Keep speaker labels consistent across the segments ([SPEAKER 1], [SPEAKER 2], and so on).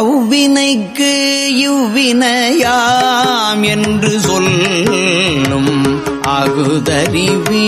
[SPEAKER 1] அவ்வினைக்கு இவ்வினையாம் என்று சொல்லும் அகுதறிவீ.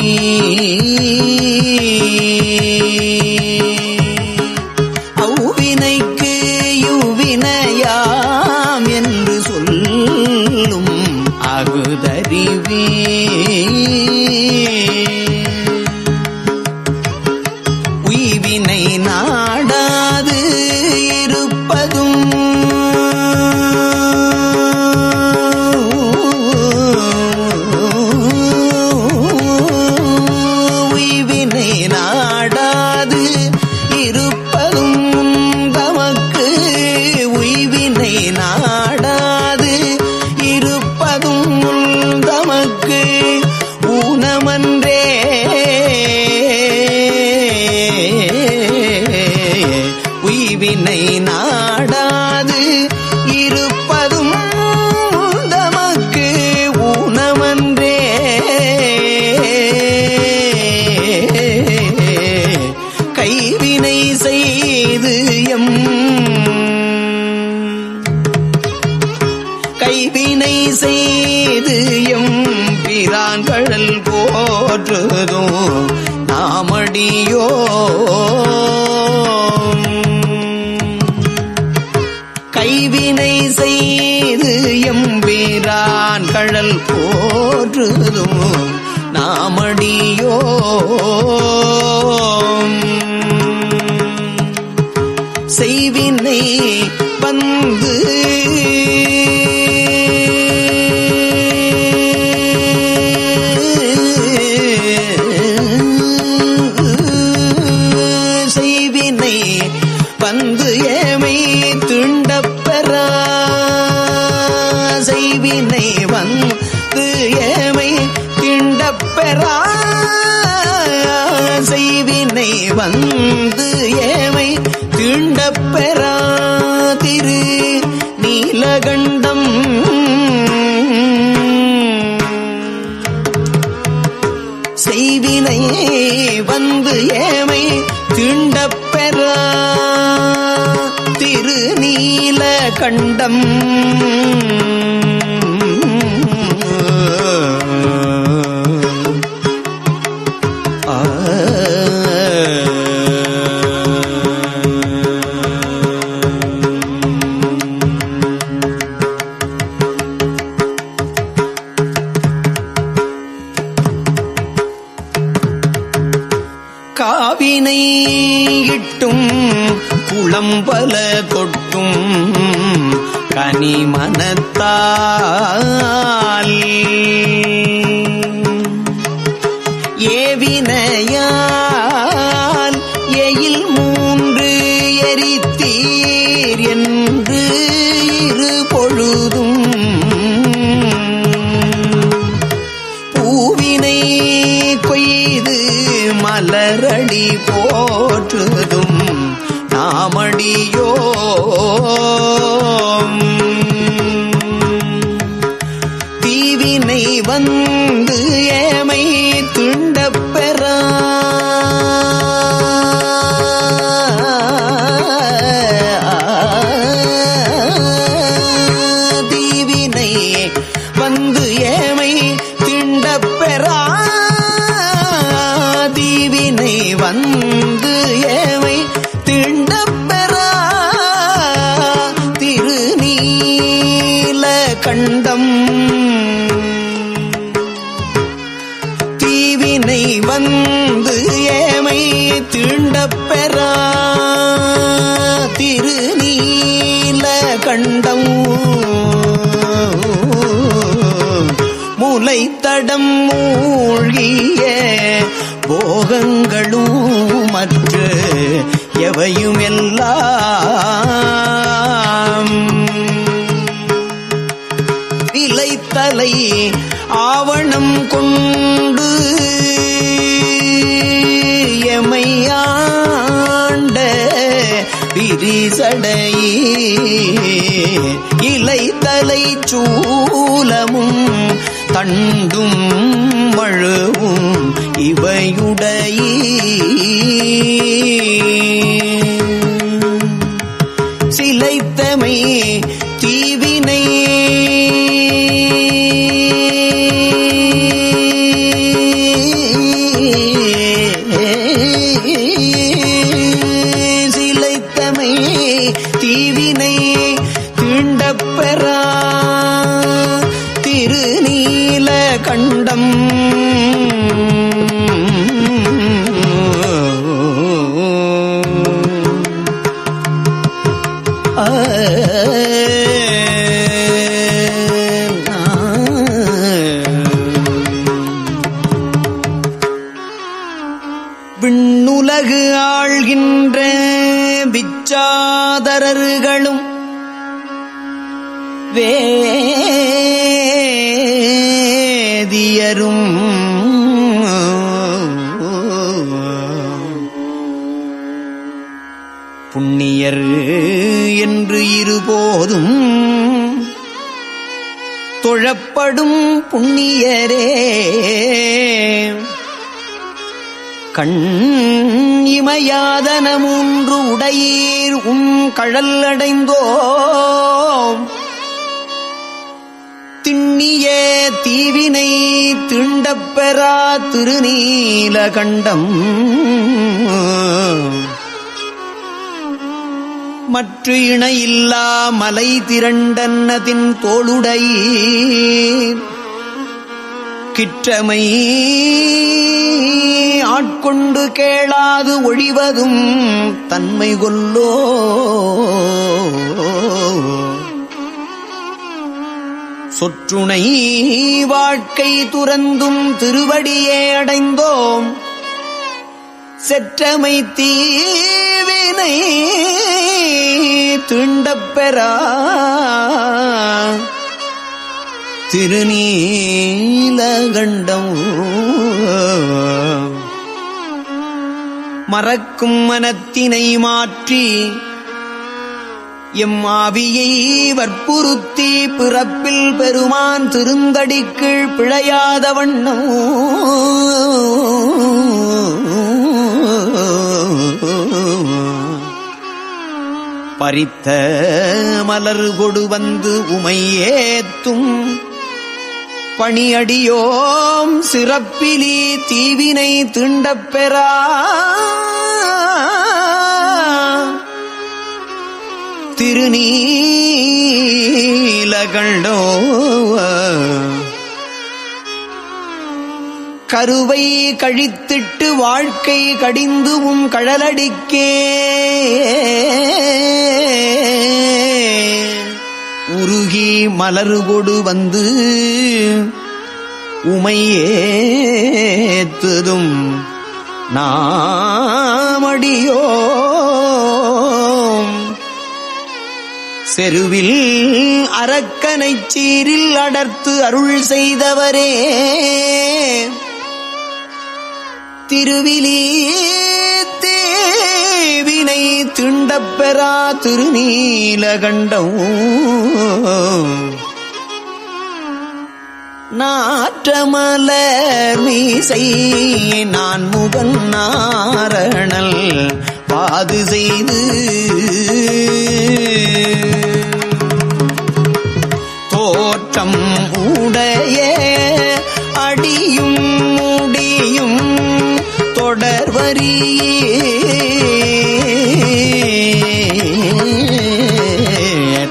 [SPEAKER 1] பிரான்கழல் நாமடியோ கைவினை செய்து எம்பீரான் கழல் போற்றுதும் நாமடியோ செய்வினை வந்து செய்வினை வந்து ஏமை திண்டப்பெறா செய்வினை வந்து ஏமை திண்டப்பெறா திரு நீலகண்டம். செய்வினை வந்து ஏமை திண்டப்பெற திருநீல கண்டம் பல கொட்டும் கனிமனத்தால் ஏவினையால் எயில் மூன்று எரித்தீர் என்று இரு பொழுதும் பூவினை கொய்து மலரடி போற்றுதும் நாமடியோ தீவினை வந்து ஏமைத்து மழை வந்து ஏமை தீண்டப்பெறா திருநீல கண்டம் முலைத்தடம் மூழ்கிய போகங்களும் மற்ற எவையும் எல்லாம் விலைத்தலை ஆவணம் கொண்டு சடையே. இலை தலை சூலமும் தண்டும் மழுவும் இவையுடைய. சிலைத்தமையே ஆ தொழப்படும் புண்ணியரே. கண் இமையாதன மூன்று உடையீர் உம் கழல் அடைந்தோம் திண்ணிய தீவினை திண்டப்பெறா திருநீலகண்டம். மற்ற இணையில்லா மலை திரண்டன்னதின் தோளுடை. கிற்றமை ஆட்கொண்டு கேளாது ஒழிவதும் தன்மை கொல்லோ. சொற்றுணை வாழ்க்கை துறந்தும் திருவடியே அடைந்தோம். செற்றமை தீவினை துண்டப்பெறா திருநீலகண்டம் மறக்கும் மனத்தினை மாற்றி எம் ஆவியை வற்புறுத்தி பிறப்பில் பெருமான் திருந்தடிக்கீழ் பிழையாத வண்ணம். பறித்த மலர் கொடு வந்து உமை ஏத்தும். பணியடியோம் சிறப்பிலி தீவினை திண்டப்பெறா திருநீலகண்டோ கருவை கழித்திட்டு வாழ்க்கை கடிந்து உம் கழலடிக்கே. உருகி மலருகொடு வந்து உமையேத்துதும் நாமடியோ செருவில் அரக்கனைச் சீரில் அடர்த்து அருள் செய்தவரே. திருவிலி தேவினை திண்டப்பெறா திருநீலகண்டம் நாற்றமலர் மீசை நான் முகன் நாரணல் பாது செய்து. தோற்றம் உடைய தொடர் தொடர்வரியே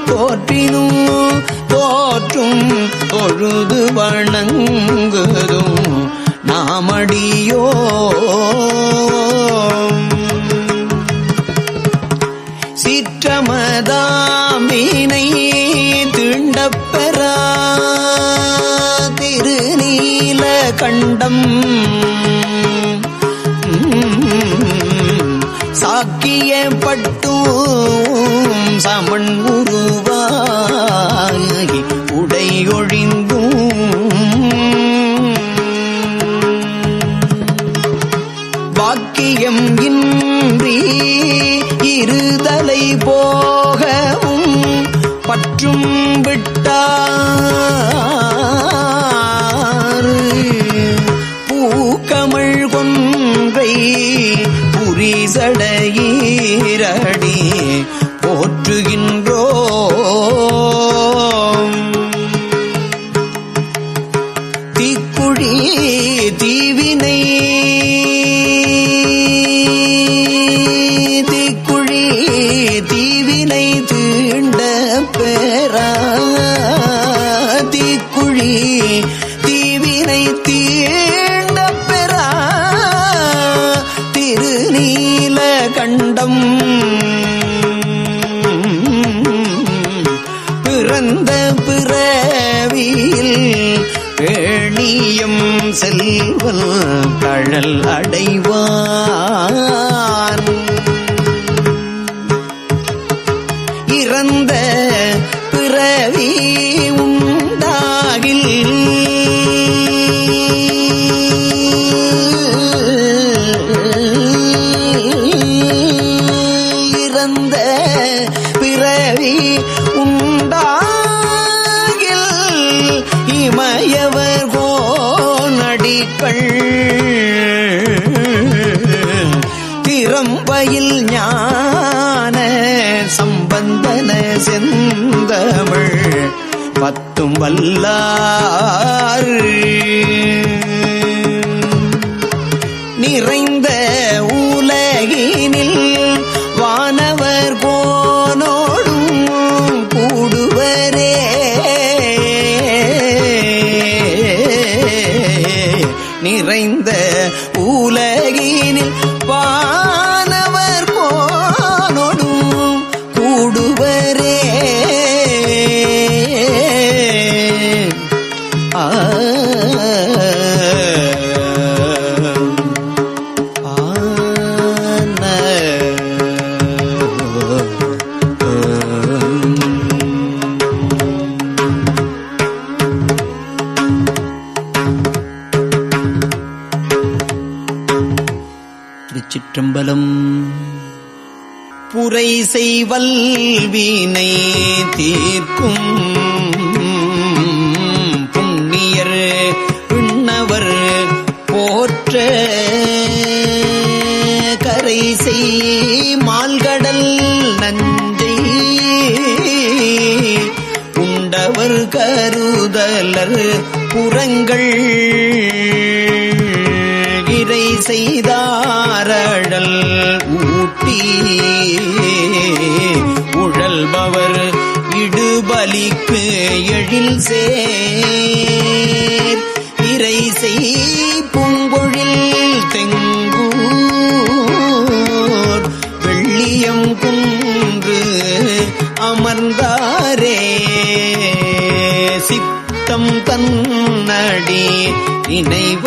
[SPEAKER 1] தோற்றினும் தோற்றும் பொழுது வணங்குதும் நாமடியோ சிற்றமதாமினை திண்டப்பெறா. திருநீல கண்டம் சாக்கிய பட்டும் சமன் உருவாகி உடையொழிந்தும் பேணியம் செல்வல் கழல் அடைவான். இறந்த பிறவி உண்டாகில் இறந்த பிறவி உண்டாகில் இமயவர் கைகள் திறம்பயில் ஞான சம்பந்தன செந்தமிழ் பத்தும் வல்லார் நிறைந்த நிறைந்த போற்ற கரை செய் மால்கடல் நன்றி. உண்டவர் கருதலர் புறங்கள் இறை செய்தாரடல் ஊட்டி. உழல்பவர் இடுபலிக்கு எழில் சேர். இறை செய் சித்தம் தன்னடி நினைவார்.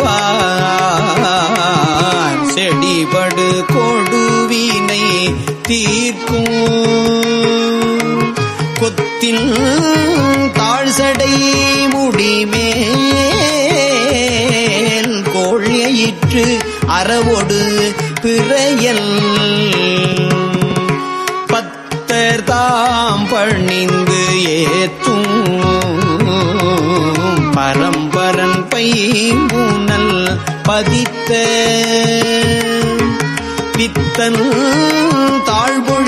[SPEAKER 1] செடிபடு கொடுவினை தீர்க்கும். கொத்தில் தாழ்சடை முடிமேல் கோழியிற்று அறவோடு பிறையல். பத்தர் தாம் பணிந்து ஏத்தும் பரம்பரன் பைமூனல் பதித்த பித்தன் தாழ்பொழில்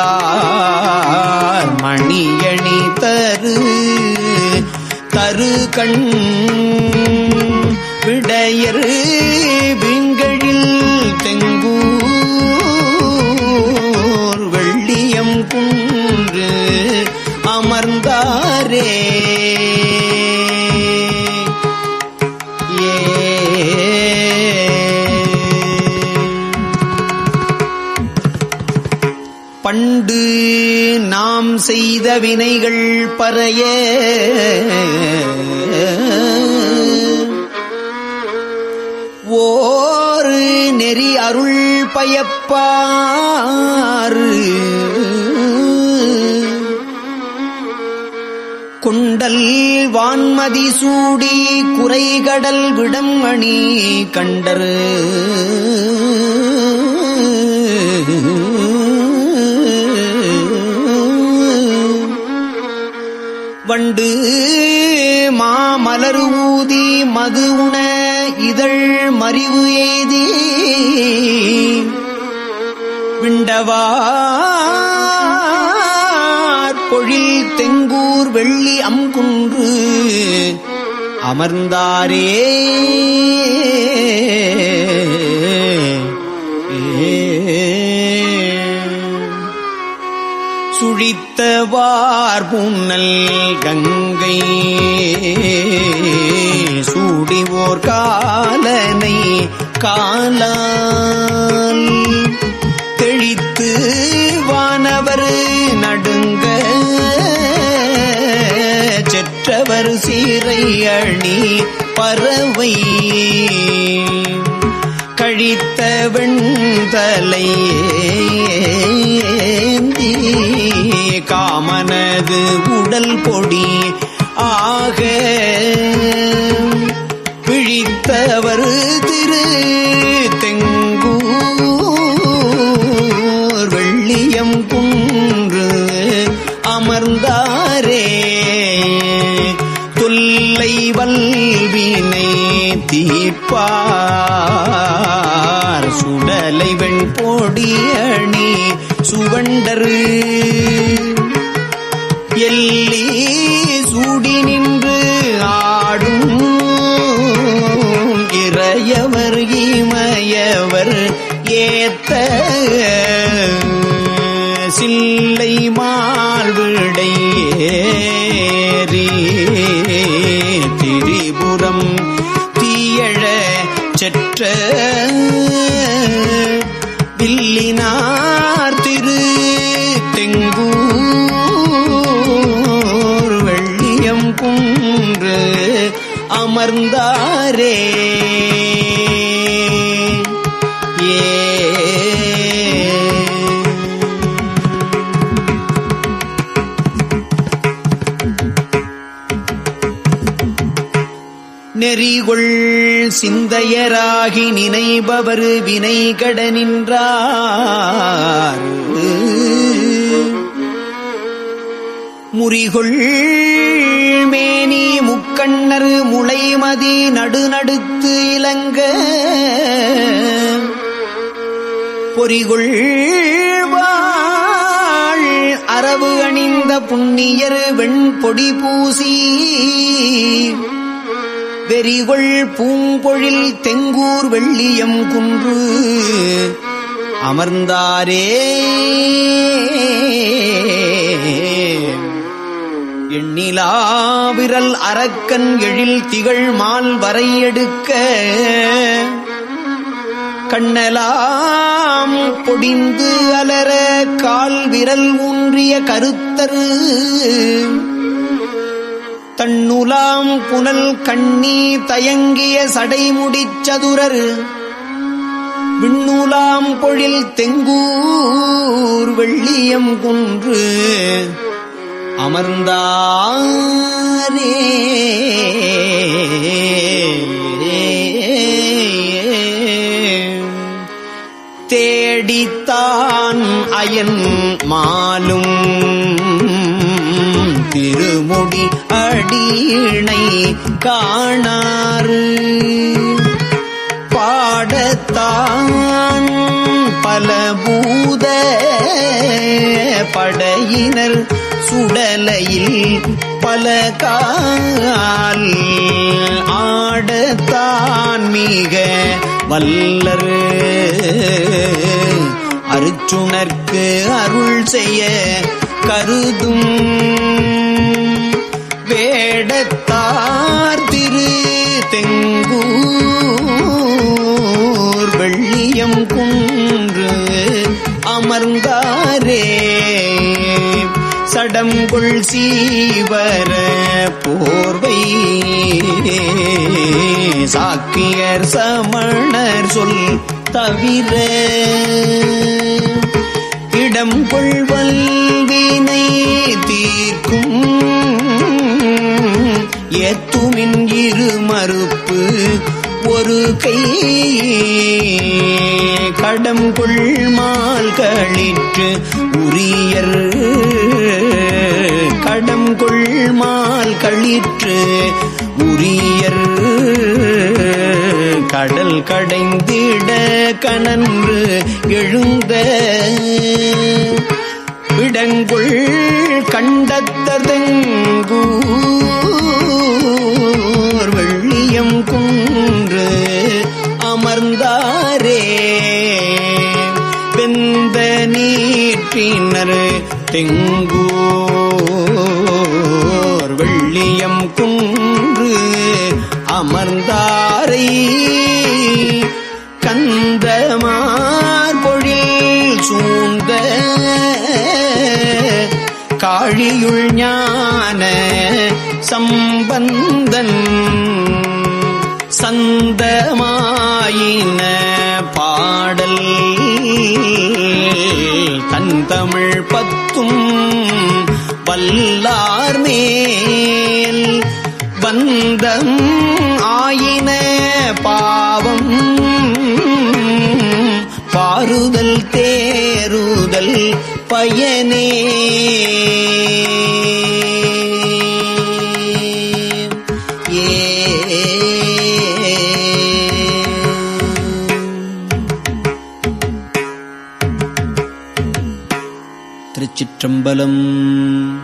[SPEAKER 1] சூடித்தார் மணியணி தரு தரு கண் விடையரு விங்கழில் தெங்கூர் நாம் செய்த வினைகள் பறைய. ஓரு நெறி அருள் பயப்பாறு. குண்டல் வான்மதி சூடி குறைகடல் விடம் அணி கண்டரு. வண்டு மாமலர் ஊதி மது உண இதழ் மறிவு எய்தி. விண்டவார் பொழில் தெங்கூர் வெள்ளி அங்குன்று அமர்ந்தாரே. சுழித்தவார் கங்கை சூடிவோர் காலனை காலால் தெளித்து வானவர் நடுங்க செற்றவர் சீரை அணி பறவை. கழித்த வெண்தலையே உடல் பொடி ஆக பிழித்தவர் வந்தாரே. ஏ. நெறிகொள் சிந்தையராகி நினைபவர் வினை கட நின்றார். முறிகொள். மேனி முக்கண்ணர் முளைமதி நடுநடுத்து இலங்க. பொறிகொள் வாழ் அரவு அணிந்த புண்ணியர் வெண்பொடி பூசி. வெறிகொள் பூங்கொழில் தெங்கூர் வெள்ளியம் குன்று. அமர்ந்தாரே. எண்ணிலா விரல் அரக்கன் எழில் திகழ் மால் வரையெடுக்க கண்ணலாம் பொடிந்து அலர கால் விரல் ஊன்றிய கருத்தரு. தன்னுலாம் புனல் கண்ணி தயங்கிய சடைமுடிச் சதுரர். விண்ணுலாம் பொழில் தெங்கூர் வெள்ளியம் குன்று. அமர்ந்தாரே. தேடித்தான் அயன் மாலும். திருமுடி அடியினை காணாறு. பாடத்தான் பல பூத படையினர் சுடலையில் பல கால் ஆடத்தான் மிக வல்லர். அருச்சுணர்க்கு அருள் செய்ய கருதும் வேடத்தார் சடங்குள் சீவர போர்வை. சாக்கியர் சமணர் சொல் தவிர இடம் கொள்வல்வினை தீர்க்கும். ஏத்துமின் இரு மறுப்பு ஒரு கை கடம் கொள்மால் களிற்று உரியர். கடம் கொள்மால் களிற்று உரியர். கடல் கடைந்திட கணன்று எழுந்த விடங்குள் கண்டத்ததெங்கூ நீற்றினர் தெங்கூர் வெள்ளியம் குன்று அமர்ந்தாரை கந்தமார் பொழில் சூழ்ந்த காழியுள் ஞான சம்பந்தன் சந்தமாயின பாடல் தன் தமிழ் பத்தும் வல்லார் மேல். பந்தம் ஆயின பாவம். பாருதல் தேருதல் பயனே. चम्बलम्।